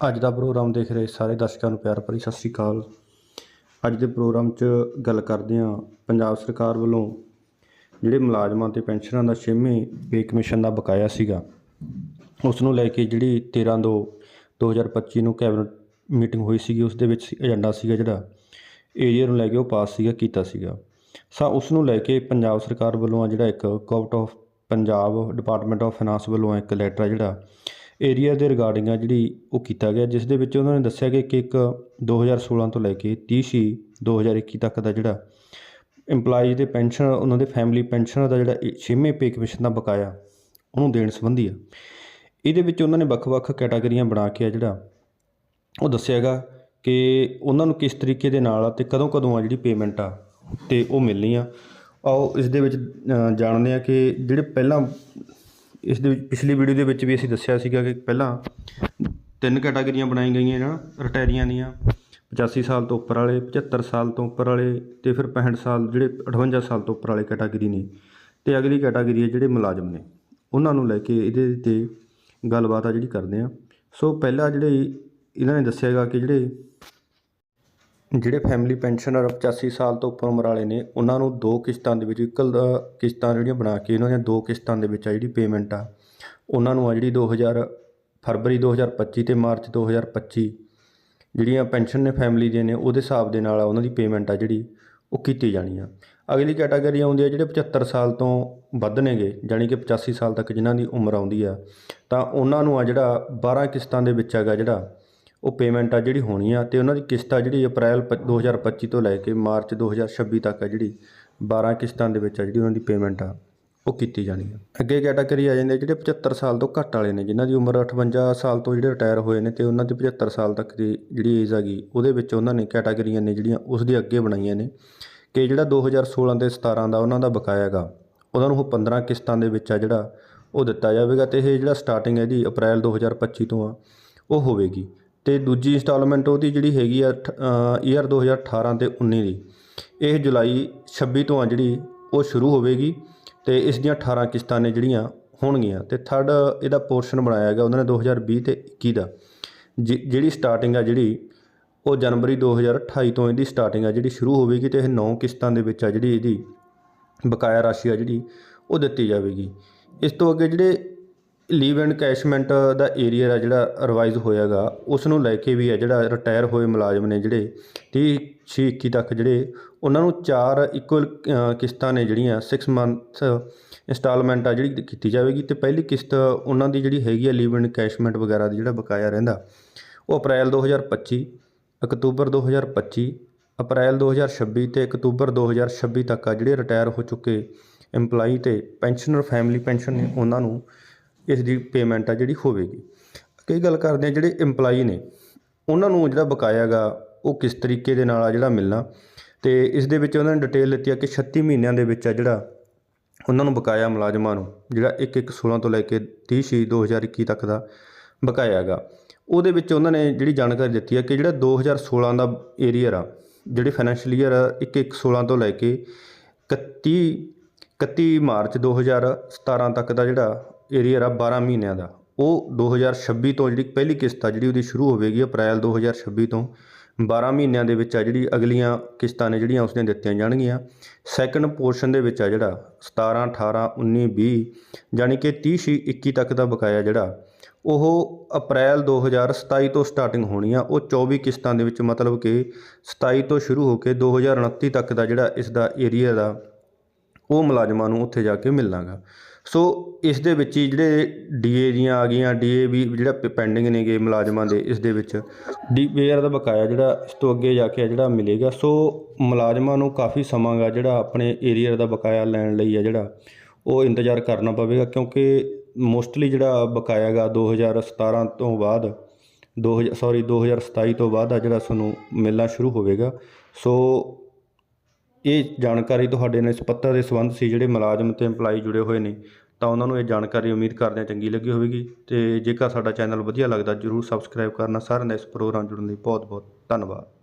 ਅੱਜ ਦਾ ਪ੍ਰੋਗਰਾਮ ਦੇਖ ਰਹੇ ਸਾਰੇ ਦਰਸ਼ਕਾਂ ਨੂੰ ਪਿਆਰ ਭਰੀ ਸਤਿ ਸ੍ਰੀ ਅਕਾਲ। ਅੱਜ ਦੇ ਪ੍ਰੋਗਰਾਮ 'ਚ ਗੱਲ ਕਰਦੇ ਹਾਂ ਪੰਜਾਬ ਸਰਕਾਰ ਵੱਲੋਂ ਜਿਹੜੇ ਮੁਲਾਜ਼ਮਾਂ ਤੇ ਪੈਨਸ਼ਨਰਾਂ ਦਾ ਛੇਵੇਂ ਪੇ ਕਮਿਸ਼ਨ ਦਾ ਬਕਾਇਆ ਸੀਗਾ ਉਸ ਨੂੰ ਲੈ ਕੇ ਜਿਹੜੀ 13 ਦੋ 2025 ਨੂੰ ਕੈਬਨਿਟ ਮੀਟਿੰਗ ਹੋਈ ਸੀਗੀ, ਉਸ ਦੇ ਵਿੱਚ ਏਜੰਡਾ ਸੀਗਾ ਜਿਹੜਾ ਏਰੀਆ ਨੂੰ ਲੈ ਕੇ ਉਹ ਪਾਸ ਸੀਗਾ, ਕੀਤਾ ਸੀਗਾ। ਸਾ ਉਸ ਨੂੰ ਲੈ ਕੇ ਪੰਜਾਬ ਸਰਕਾਰ ਵੱਲੋਂ ਆ ਜਿਹੜਾ ਇੱਕ government of Punjab department of finance ਵੱਲੋਂ ਇੱਕ ਲੈਟਰ ਆ ਜਿਹੜਾ ਏਰੀਆ ਦੇ ਰਿਗਾਰਡਿੰਗ ਆ ਜਿਹੜੀ ਉਹ ਕੀਤਾ ਗਿਆ, ਜਿਸ ਦੇ ਵਿੱਚ ਉਹਨਾਂ ਨੇ ਦੱਸਿਆ ਕਿ ਇੱਕ ਇੱਕ 2016 ਤੋਂ ਲੈ ਕੇ 30 ਛੇ 2021 ਤੱਕ ਦਾ ਜਿਹੜਾ EMPLOYEE ਦੇ ਪੈਨਸ਼ਨ ਉਹਨਾਂ ਦੇ ਫੈਮਿਲੀ ਪੈਨਸ਼ਨ ਦਾ ਜਿਹੜਾ ਇਹ ਛੇਵੇਂ ਪੇ ਕਮਿਸ਼ਨ ਦਾ ਬਕਾਇਆ ਉਹਨੂੰ ਦੇਣ ਸੰਬੰਧੀ ਆ। ਇਹਦੇ ਵਿੱਚ ਉਹਨਾਂ ਨੇ ਵੱਖ-ਵੱਖ ਕੈਟਾਗਰੀਆਂ ਬਣਾ ਕੇ ਆ ਜਿਹੜਾ ਉਹ ਦੱਸਿਆਗਾ ਕਿ ਉਹਨਾਂ ਨੂੰ ਕਿਸ ਤਰੀਕੇ ਦੇ ਨਾਲ ਆ ਤੇ ਕਦੋਂ ਕਦੋਂ ਆ ਜਿਹੜੀ ਪੇਮੈਂਟ ਆ ਤੇ ਉਹ ਮਿਲਣੀ ਆ। ਆਓ ਇਸ ਦੇ ਵਿੱਚ ਜਾਣਦੇ ਆ ਕਿ ਜਿਹੜੇ ਪਹਿਲਾਂ, ਇਸ ਦੇ ਵਿੱਚ ਪਿਛਲੀ ਵੀਡੀਓ ਦੇ ਵਿੱਚ ਵੀ ਅਸੀਂ ਦੱਸਿਆ ਸੀਗਾ ਕਿ ਪਹਿਲਾਂ ਤਿੰਨ ਕੈਟਾਗਰੀਆਂ ਬਣਾਈਆਂ ਗਈਆਂ ਨਾ ਰਿਟਾਇਰੀਆਂ ਦੀਆਂ 85 ਸਾਲ ਤੋਂ ਉੱਪਰ ਵਾਲੇ 75 ਸਾਲ ਤੋਂ ਉੱਪਰ ਵਾਲੇ ਤੇ ਫਿਰ 65 ਸਾਲ, ਜਿਹੜੇ 58 ਸਾਲ ਤੋਂ ਉੱਪਰ ਵਾਲੇ ਕੈਟਾਗਰੀ ਨੇ। ਤੇ ਅਗਲੀ ਕੈਟਾਗਰੀ ਹੈ ਜਿਹੜੇ ਮੁਲਾਜ਼ਮ ਨੇ। ਉਹਨਾਂ ਨੂੰ ਲੈ ਕੇ ਇਹਦੇ ਤੇ ਗੱਲਬਾਤ ਆ ਜਿਹੜੀ ਕਰਦੇ ਆ ਸੋ ਪਹਿਲਾਂ ਜਿਹੜੇ ਇਹਨਾਂ ਨੇ ਦੱਸਿਆਗਾ ਕਿ ਜਿਹੜੇ ਜਿਹੜੇ ਫੈਮਿਲੀ ਪੈਨਸ਼ਨਰ 85 ਸਾਲ ਤੋਂ ਉੱਪਰ ਉਮਰ ਵਾਲੇ ਨੇ, ਉਹਨਾਂ ਨੂੰ ਦੋ ਕਿਸ਼ਤਾਂ ਦੇ ਵਿੱਚ ਇਕਲ ਕਿਸ਼ਤਾਂ ਜਿਹੜੀਆਂ ਬਣਾ ਕੇ ਉਹਨਾਂ ਦੀਆਂ ਦੋ ਕਿਸ਼ਤਾਂ ਦੇ ਵਿੱਚ ਆ ਜਿਹੜੀ ਪੇਮੈਂਟ ਆ। ਉਹਨਾਂ ਨੂੰ ਆ ਜਿਹੜੀ 2000 ਫਰਵਰੀ 2025 ਤੇ ਮਾਰਚ 2025 ਜਿਹੜੀਆਂ ਪੈਨਸ਼ਨ ਨੇ ਫੈਮਿਲੀ ਦੇ ਨੇ, ਉਹਦੇ ਹਿਸਾਬ ਦੇ ਨਾਲ ਉਹਨਾਂ ਦੀ ਪੇਮੈਂਟ ਆ ਜਿਹੜੀ ਉਹ ਕੀਤੀ ਜਾਣੀ ਆ। ਅਗਲੀ ਕੈਟਾਗਰੀ ਆਉਂਦੀ ਆ ਜਿਹੜੇ 75 ਸਾਲ ਤੋਂ ਵੱਧ ਨੇਗੇ, ਜਾਣੀ ਕਿ 85 ਸਾਲ ਤੱਕ ਜਿਨ੍ਹਾਂ ਦੀ ਉਮਰ ਆਉਂਦੀ ਆ, ਤਾਂ ਉਹਨਾਂ ਨੂੰ ਆ ਜਿਹੜਾ 12 ਕਿਸ਼ਤਾਂ ਦੇ ਵਿੱਚ ਹੈਗਾ ਜਿਹੜਾ ਉਹ ਪੇਮੈਂਟ ਆ ਜਿਹੜੀ ਹੋਣੀ ਆ ਤੇ ਉਹਨਾਂ ਦੀ ਕਿਸ਼ਤ ਆ ਜਿਹੜੀ ਅਪ੍ਰੈਲ ਪ- 2025 ਤੋਂ ਲੈ ਕੇ ਮਾਰਚ 2026 ਤੱਕ ਆ ਜਿਹੜੀ 12 ਕਿਸ਼ਤਾਂ ਦੇ ਵਿੱਚ ਆ ਜਿਹੜੀ ਉਹਨਾਂ ਦੀ ਪੇਮੈਂਟ ਆ, ਉਹ ਕੀਤੀ ਜਾਣੀ ਆ। ਅੱਗੇ ਕੈਟਾਗਰੀ ਆ ਜਾਂਦੇ ਜਿਹੜੇ 75 ਸਾਲ ਤੋਂ ਘੱਟ ਵਾਲੇ ਨੇ, ਜਿਨ੍ਹਾਂ ਦੀ ਉਮਰ 58 ਸਾਲ ਤੋਂ ਜਿਹੜੇ ਰਿਟਾਇਰ ਹੋਏ ਨੇ ਤੇ ਉਹਨਾਂ ਦੀ 75 ਸਾਲ ਤੱਕ ਦੀ ਜਿਹੜੀ ਏਜ ਹੈਗੀ, ਉਹਦੇ ਵਿੱਚ ਉਹਨਾਂ ਨੇ ਕੈਟਾਗਰੀਆਂ ਨੇ ਜਿਹੜੀਆਂ ਉਸ ਦੇ ਅੱਗੇ ਬਣਾਈਆਂ ਨੇ ਕਿ ਜਿਹੜਾ 2016 ਤੇ 17 ਦਾ ਉਹਨਾਂ ਦਾ ਬਕਾਇਆ ਹੈਗਾ, ਉਹਨਾਂ ਨੂੰ ਉਹ 15 ਕਿਸ਼ਤਾਂ ਦੇ ਵਿੱਚ ਆ ਜਿਹੜਾ ਉਹ ਦਿੱਤਾ ਜਾਵੇਗਾ ਤੇ ਇਹ ਜਿਹੜਾ ਸਟਾਰਟਿੰਗ ਹੈ ਜੀ ਅਪ੍ਰੈਲ 2025 ਤੋਂ ਆ, ਉਹ ਹੋਵੇਗੀ। ਤੇ ਦੂਜੀ ਇੰਸਟਾਲਮੈਂਟ ਉਹਦੀ ਜਿਹੜੀ ਹੈਗੀ ਆ ਈਅਰ 2018 ਤੇ 19 ਦੀ। ਇਹ ਜੁਲਾਈ 26 ਤੋਂ ਆ ਜਿਹੜੀ ਉਹ ਸ਼ੁਰੂ ਹੋਵੇਗੀ ਤੇ ਇਸ ਦੀਆਂ 18 ਕਿਸ਼ਤਾਂ ਨੇ ਜਿਹੜੀਆਂ ਹੋਣਗੀਆਂ ਤੇ ਥਰਡ ਇਹਦਾ ਪੋਰਸ਼ਨ ਬਣਾਇਆ ਗਿਆ ਉਹਨਾਂ ਨੇ 2020 ਤੇ 21 ਦਾ। ਜਿ- ਜਿਹੜੀ ਸਟਾਰਟਿੰਗ ਆ ਜਿਹੜੀ ਉਹ ਜਨਵਰੀ 2028 ਤੋਂ ਇਹਦੀ ਸਟਾਰਟਿੰਗ ਆ ਜਿਹੜੀ ਸ਼ੁਰੂ ਹੋਵੇਗੀ ਤੇ ਇਹ 9 ਕਿਸ਼ਤਾਂ ਦੇ ਵਿੱਚ ਆ ਜਿਹੜੀ ਇਹਦੀ ਬਕਾਇਆ ਰਾਸ਼ੀ ਆ ਜਿਹੜੀ ਉਹ ਦਿੱਤੀ ਜਾਵੇਗੀ। ਇਸ ਤੋਂ ਅੱਗੇ ਜਿਹੜੇ ਲੀਵ ਐਂਡ ਕੈਸ਼ਮੈਂਟ ਦਾ ਏਰੀਆ ਆ ਜਿਹੜਾ ਰਿਵਾਈਜ਼ ਹੋਇਆਗਾ ਉਸ ਨੂੰ ਲੈ ਕੇ ਵੀ ਹੈ ਜਿਹੜਾ ਰਿਟਾਇਰ ਹੋਏ ਮੁਲਾਜ਼ਮ ਨੇ ਜਿਹੜੇ 30 ਛੇ 21 ਤੱਕ ਜਿਹੜੇ, ਉਹਨਾਂ ਨੂੰ ਚਾਰ ਇਕੁਅਲ ਕਿਸ਼ਤਾਂ ਨੇ ਜਿਹੜੀਆਂ 6 ਮੰਥ ਇੰਸਟਾਲਮੈਂਟ ਆ ਜਿਹੜੀ ਕੀਤੀ ਜਾਵੇਗੀ ਤੇ ਪਹਿਲੀ ਕਿਸ਼ਤ ਉਹਨਾਂ ਦੀ ਜਿਹੜੀ ਹੈਗੀ ਆ ਲੀਵ ਐਂਡ ਕੈਸ਼ਮੈਂਟ ਵਗੈਰਾ ਦੀ ਜਿਹੜਾ ਬਕਾਇਆ ਰਹਿੰਦਾ, ਉਹ ਅਪ੍ਰੈਲ 2025 ਅਕਤੂਬਰ 2025 ਅਪ੍ਰੈਲ 2026 ਤੇ ਅਕਤੂਬਰ 2026 ਤੱਕ ਆ ਜਿਹੜੇ ਰਿਟਾਇਰ ਹੋ ਚੁੱਕੇ EMPLOYEE ਤੇ ਪੈਨਸ਼ਨਰ ਫੈਮਿਲੀ ਪੈਨਸ਼ਨ ਨੇ, ਉਹਨਾਂ ਨੂੰ ਇਸ ਦੀ ਪੇਮੈਂਟ ਆ ਜਿਹੜੀ ਹੋਵੇਗੀ। ਕਈ ਗੱਲ ਕਰਦੇ ਆ, ਜਿਹੜੇ EMPLOYEE ਨੇ, ਉਹਨਾਂ ਨੂੰ ਜਿਹੜਾ ਬਕਾਇਆ ਗਾ, ਉਹ ਕਿਸ ਤਰੀਕੇ ਦੇ ਨਾਲ ਆ ਜਿਹੜਾ ਮਿਲਣਾ। ਤੇ ਇਸ ਦੇ ਵਿੱਚ ਉਹਨਾਂ ਨੇ ਡਿਟੇਲ ਦਿੱਤੀ ਆ ਕਿ 36 ਮਹੀਨਿਆਂ ਦੇ ਵਿੱਚ ਆ ਜਿਹੜਾ ਉਹਨਾਂ ਨੂੰ ਬਕਾਇਆ ਮੁਲਾਜ਼ਮਾਂ ਨੂੰ, ਜਿਹੜਾ 1 1 16 ਤੋਂ ਲੈ ਕੇ 30 ਛੇ 2021 ਤੱਕ ਦਾ ਬਕਾਇਆ ਹੈਗਾ ਉਹਦੇ ਵਿੱਚ ਉਹਨਾਂ ਨੇ ਜਿਹੜੀ ਜਾਣਕਾਰੀ ਦਿੱਤੀ ਆ ਕਿ ਜਿਹੜਾ 2016 ਦਾ ਏਰੀਅਰ ਆ, ਜਿਹੜੇ ਫਾਈਨੈਂਸ਼ੀਅਲ ਈਅਰ 1 1 16 ਤੋਂ ਲੈ ਕੇ 31 31 ਮਾਰਚ 2017 ਤੱਕ ਦਾ ਜਿਹੜਾ ਏਰੀਅਰ ਆ 12 ਮਹੀਨਿਆਂ ਦਾ। ਉਹ 2026 ਤੋਂ ਜਿਹੜੀ ਪਹਿਲੀ ਕਿਸ਼ਤ ਆ, ਜਿਹੜੀ ਉਹਦੀ ਸ਼ੁਰੂ ਹੋਵੇਗੀ ਅਪ੍ਰੈਲ 2026 ਤੋਂ 12 ਮਹੀਨਿਆਂ ਦੇ ਵਿੱਚ ਆ ਜਿਹੜੀ ਅਗਲੀਆਂ ਕਿਸ਼ਤਾਂ ਨੇ ਜਿਹੜੀਆਂ ਉਸਨੇ ਦਿੱਤੀਆਂ ਜਾਣਗੀਆਂ। ਸੈਕੰਡ ਪੋਰਸ਼ਨ ਦੇ ਵਿੱਚ ਆ ਜਿਹੜਾ 17 18 19 20 ਯਾਨੀ ਕਿ 30 ਛੇ 21 ਤੱਕ ਦਾ ਬਕਾਇਆ ਜਿਹੜਾ, ਉਹ ਅਪ੍ਰੈਲ 2027 ਤੋਂ ਸਟਾਰਟਿੰਗ ਹੋਣੀ ਆ ਉਹ 24 ਕਿਸ਼ਤਾਂ ਦੇ ਵਿੱਚ ਮਤਲਬ ਕਿ 27 ਤੋਂ ਸ਼ੁਰੂ ਹੋ ਕੇ 2029 ਤੱਕ ਦਾ ਜਿਹੜਾ ਇਸ ਦਾ ਏਰੀਆ ਦਾ ਉਹ ਮੁਲਾਜ਼ਮਾਂ ਨੂੰ ਉੱਥੇ ਜਾ ਕੇ ਮਿਲਣਾਗਾ ਸੋ ਇਸ ਦੇ ਵਿੱਚ ਹੀ ਜਿਹੜੇ ਡੀਏ ਦੀਆਂ ਆ ਗਈਆਂ ਡੀਏ ਵੀ ਜਿਹੜਾ ਪੈਂਡਿੰਗ ਨੇਗੇ ਮੁਲਾਜ਼ਮਾਂ ਦੇ ਇਸ ਦੇ ਵਿੱਚ ਡੀਪੀਆਰ ਦਾ ਬਕਾਇਆ ਜਿਹੜਾ ਇਸ ਤੋਂ ਅੱਗੇ ਜਾ ਕੇ ਆ ਜਿਹੜਾ ਮਿਲੇਗਾ। ਸੋ ਮੁਲਾਜ਼ਮਾਂ ਨੂੰ ਕਾਫੀ ਸਮਾਂਗਾ ਜਿਹੜਾ ਆਪਣੇ ਏਰੀਆ ਦਾ ਬਕਾਇਆ ਲੈਣ ਲਈ ਆ ਜਿਹੜਾ, ਉਹ ਇੰਤਜ਼ਾਰ ਕਰਨਾ ਪਵੇਗਾ ਕਿਉਂਕਿ ਮੋਸਟਲੀ ਜਿਹੜਾ ਬਕਾਇਆ ਗਾ 2017 ਤੋਂ ਬਾਅਦ 2000 ਸੌਰੀ 2027 ਤੋਂ ਬਾਅਦ ਆ ਜਿਹੜਾ ਤੁਹਾਨੂੰ ਮਿਲਣਾ ਸ਼ੁਰੂ ਹੋਵੇਗਾ। ਸੋ ਇਹ ਜਾਣਕਾਰੀ ਤੁਹਾਡੇ ਨਾਲ ਇਸ ਪੱਤਰ ਦੇ ਸੰਬੰਧ ਸੀ ਜਿਹੜੇ ਮੁਲਾਜ਼ਮ ਤੇ EMPLOYEE ਜੁੜੇ ਹੋਏ ਨੇ, ਤਾਂ ਉਹਨਾਂ ਨੂੰ ਇਹ ਜਾਣਕਾਰੀ ਉਮੀਦ ਕਰਦੇ ਹਾਂ ਚੰਗੀ ਲੱਗੀ ਹੋਵੇਗੀ ਤੇ ਜੇਕਰ ਸਾਡਾ ਚੈਨਲ ਵਧੀਆ ਲੱਗਦਾ, ਜਰੂਰ ਸਬਸਕ੍ਰਾਈਬ ਕਰਨਾ, ਸਾਰਿਆਂ ਦਾ ਇਸ ਪ੍ਰੋਗਰਾਮ ਜੁੜਨ ਲਈ ਬਹੁਤ ਬਹੁਤ ਧੰਨਵਾਦ।